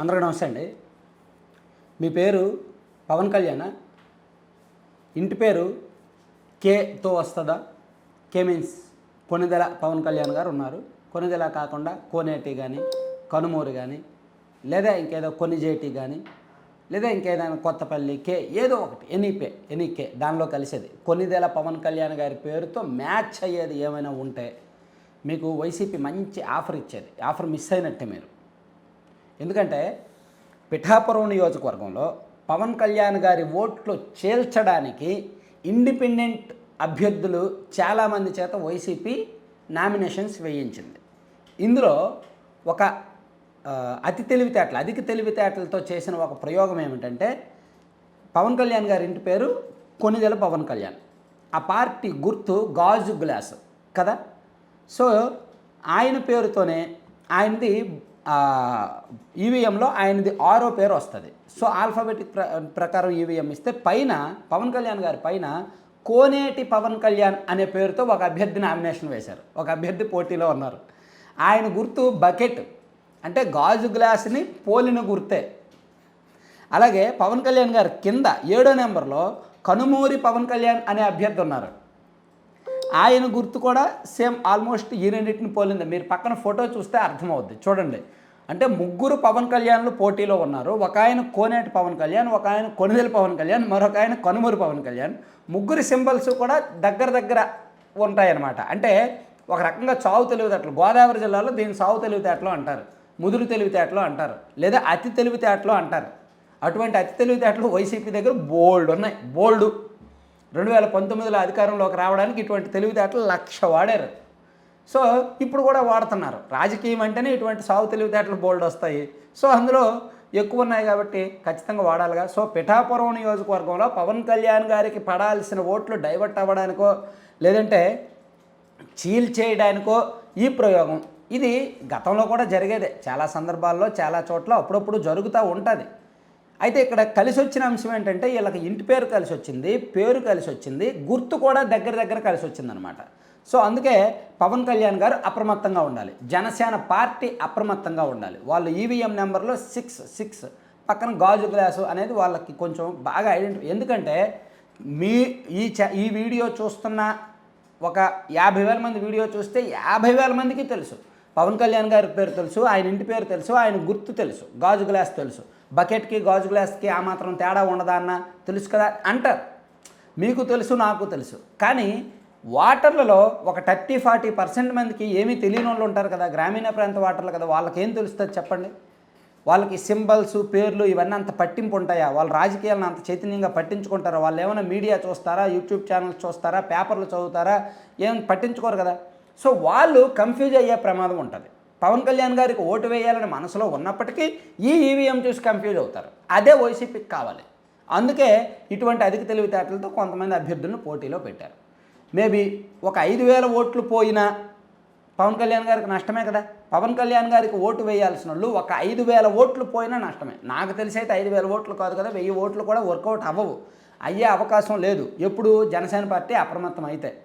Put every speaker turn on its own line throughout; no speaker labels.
అందరికీ నమస్తే అండి. మీ పేరు పవన్ కళ్యాణ్? ఇంటి పేరు కేతో వస్తుందా? కే మీన్స్ కొనిదెల పవన్ కళ్యాణ్ గారు ఉన్నారు. కొనిదెల కాకుండా కోనేటి కానీ కనుమూరు కానీ లేదా ఇంకేదో కొనిజేటి కానీ లేదా ఇంకేదైనా కొత్తపల్లి కే ఏదో ఒకటి ఎనీపే ఎనీకే దానిలో కలిసేది. కొనిదెల పవన్ కళ్యాణ్ గారి పేరుతో మ్యాచ్ అయ్యేది ఏమైనా ఉంటే మీకు వైసీపీ మంచి ఆఫర్ ఇచ్చేది. ఆఫర్ మిస్ అయినట్టే మీరు. ఎందుకంటే పిఠాపురం నియోజకవర్గంలో పవన్ కళ్యాణ్ గారి ఓట్లు చేల్చడానికి ఇండిపెండెంట్ అభ్యర్థులు చాలామంది చేత వైసీపీ నామినేషన్స్ వేయించింది. ఇందులో ఒక అతి తెలివితేటలు అధిక తెలివితేటలతో చేసిన ఒక ప్రయోగం ఏమిటంటే పవన్ కళ్యాణ్ గారి ఇంటి పేరు కొనిదెల పవన్ కళ్యాణ్. ఆ పార్టీ గుర్తు గాజు గ్లాసు కదా. సో ఆయన పేరుతోనే ఆయనది ఈవీఎంలో ఆయనది ఆరో పేరు వస్తుంది. సో ఆల్ఫాబెటిక్ ప్ర ప్రకారం ఈవీఎం ఇస్తే పైన పవన్ కళ్యాణ్ గారి పైన కోనేటి పవన్ కళ్యాణ్ అనే పేరుతో ఒక అభ్యర్థి నామినేషన్ వేశారు. ఒక అభ్యర్థి పోటీలో ఉన్నారు. ఆయన గుర్తు బకెట్ అంటే గాజు గ్లాస్ని పోలిన గుర్తే. అలాగే పవన్ కళ్యాణ్ గారు కింద ఏడో నెంబర్లో కనుమూరి పవన్ కళ్యాణ్ అనే అభ్యర్థి ఉన్నారు. ఆయన గుర్తు కూడా సేమ్ ఆల్మోస్ట్ ఈ రెండింటిని పోలింది. మీరు పక్కన ఫోటో చూస్తే అర్థమవుద్ది. చూడండి. అంటే ముగ్గురు పవన్ కళ్యాణ్లు పోటీలో ఉన్నారు. ఒక ఆయన కోనేటి పవన్ కళ్యాణ్ ఒక ఆయన కొనిదెల పవన్ కళ్యాణ్ మరొక ఆయన కనుమూరు పవన్ కళ్యాణ్. ముగ్గురు సింబల్స్ కూడా దగ్గర దగ్గర ఉంటాయన్నమాట. అంటే ఒక రకంగా చావు తెలివితేటలు. గోదావరి జిల్లాలో దీన్ని సావు తెలివితేటలు అంటారు. ముదురు తెలివితేటలు అంటారు. లేదా అతి తెలివితేటలు అంటారు. అటువంటి అతి తెలివితేటలు వైసీపీ దగ్గర బోల్డ్ ఉన్నాయి. బోల్డు. రెండు వేల పంతొమ్మిదిలో అధికారంలోకి రావడానికి ఇటువంటి తెలివితేటలు లక్ష వాడారు. సో ఇప్పుడు కూడా వాడుతున్నారు. రాజకీయం అంటేనే ఇటువంటి సాగు తెలివితేటలు బోల్డ్ వస్తాయి. సో అందులో ఎక్కువ ఉన్నాయి కాబట్టి ఖచ్చితంగా వాడాలిగా. సో పిఠాపురం నియోజకవర్గంలో పవన్ కళ్యాణ్ గారికి పడాల్సిన ఓట్లు డైవర్ట్ అవ్వడానికో లేదంటే చీల్ చేయడానికో ఈ ప్రయోగం. ఇది గతంలో కూడా జరిగేదే. చాలా సందర్భాల్లో చాలా చోట్ల అప్పుడప్పుడు జరుగుతూ ఉంటుంది. అయితే ఇక్కడ కలిసి వచ్చిన అంశం ఏంటంటే వీళ్ళకి ఇంటి పేరు కలిసి వచ్చింది పేరు కలిసి వచ్చింది గుర్తు కూడా దగ్గర దగ్గర కలిసి వచ్చిందనమాట సో అందుకే పవన్ కళ్యాణ్ గారు అప్రమత్తంగా ఉండాలి. జనసేన పార్టీ అప్రమత్తంగా ఉండాలి. వాళ్ళు ఈవీఎం నెంబర్లో సిక్స్ సిక్స్ పక్కన గాజు గ్లాసు అనేది వాళ్ళకి కొంచెం బాగా ఐడెంటిఫై ఎందుకంటే మీ ఈ చ ఈ వీడియో చూస్తున్న ఒక యాభై వేల మంది వీడియో చూస్తే యాభై వేల మందికి తెలుసు. పవన్ కళ్యాణ్ గారి పేరు తెలుసు ఆయన ఇంటి పేరు తెలుసు ఆయన గుర్తు తెలుసు గాజు గ్లాస్ తెలుసు. బకెట్కి గాజు గ్లాస్కి ఆ మాత్రం తేడా ఉండదా అన్న తెలుసు కదా అంటారు. మీకు తెలుసు నాకు తెలుసు. కానీ వాటర్లలో ఒక థర్టీ ఫార్టీ పర్సెంట్ మందికి ఏమీ తెలియని వాళ్ళు ఉంటారు కదా గ్రామీణ ప్రాంత వాటర్లు కదా వాళ్ళకి ఏం తెలుస్తుంది చెప్పండి? వాళ్ళకి సింబల్స్ పేర్లు ఇవన్నీ అంత పట్టింపు ఉంటాయా? వాళ్ళ రాజకీయాలను అంత చైతన్యంగా పట్టించుకుంటారా? వాళ్ళు ఏమైనా మీడియా చూస్తారా యూట్యూబ్ ఛానల్స్ చూస్తారా పేపర్లు చదువుతారా? ఏం పట్టించుకోరు కదా. సో వాళ్ళు కన్ఫ్యూజ్ అయ్యే ప్రమాదం ఉంటుంది. పవన్ కళ్యాణ్ గారికి ఓటు వేయాలని మనసులో ఉన్నప్పటికీ ఈ ఈవీఎం చూసి కన్ఫ్యూజ్ అవుతారు. అదే వైసీపీకి కావాలి. అందుకే ఇటువంటి అధిక తెలివితేటలతో కొంతమంది అభ్యర్థులను పోటీలో పెట్టారు. మేబీ ఒక ఐదు వేల ఓట్లు పోయినా పవన్ కళ్యాణ్ గారికి నష్టమే కదా? పవన్ కళ్యాణ్ గారికి ఓటు వేయాల్సిన వాళ్ళు ఒక ఐదు వేల ఓట్లు పోయినా నష్టమే. నాకు తెలిసి అయితే ఐదు వేల ఓట్లు కాదు కదా? వెయ్యి ఓట్లు కూడా వర్కౌట్ అవ్వవు. అయ్యే అవకాశం లేదు. ఎప్పుడు జనసేన పార్టీ అప్రమత్తం అయితే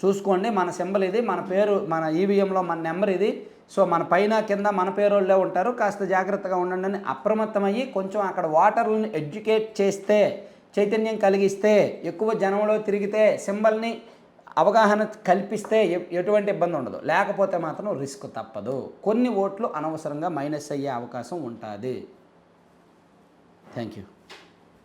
చూసుకోండి. మన సింబల్ ఇది మన పేరు మన ఈవీఎంలో మన నెంబర్ ఇది. సో మన పైన కింద మన పేరోళ్ళే ఉంటారు. కాస్త జాగ్రత్తగా ఉండండి అని అప్రమత్తమయ్యి కొంచెం అక్కడ వాటర్ని ఎడ్యుకేట్ చేస్తే చైతన్యం కలిగిస్తే ఎక్కువ జనంలో తిరిగితే సింబల్ని అవగాహన కల్పిస్తే ఎటువంటి ఇబ్బంది ఉండదు. లేకపోతే మాత్రం రిస్క్ తప్పదు. కొన్ని ఓట్లు అనవసరంగా మైనస్ అయ్యే అవకాశం ఉంటుంది. Thank you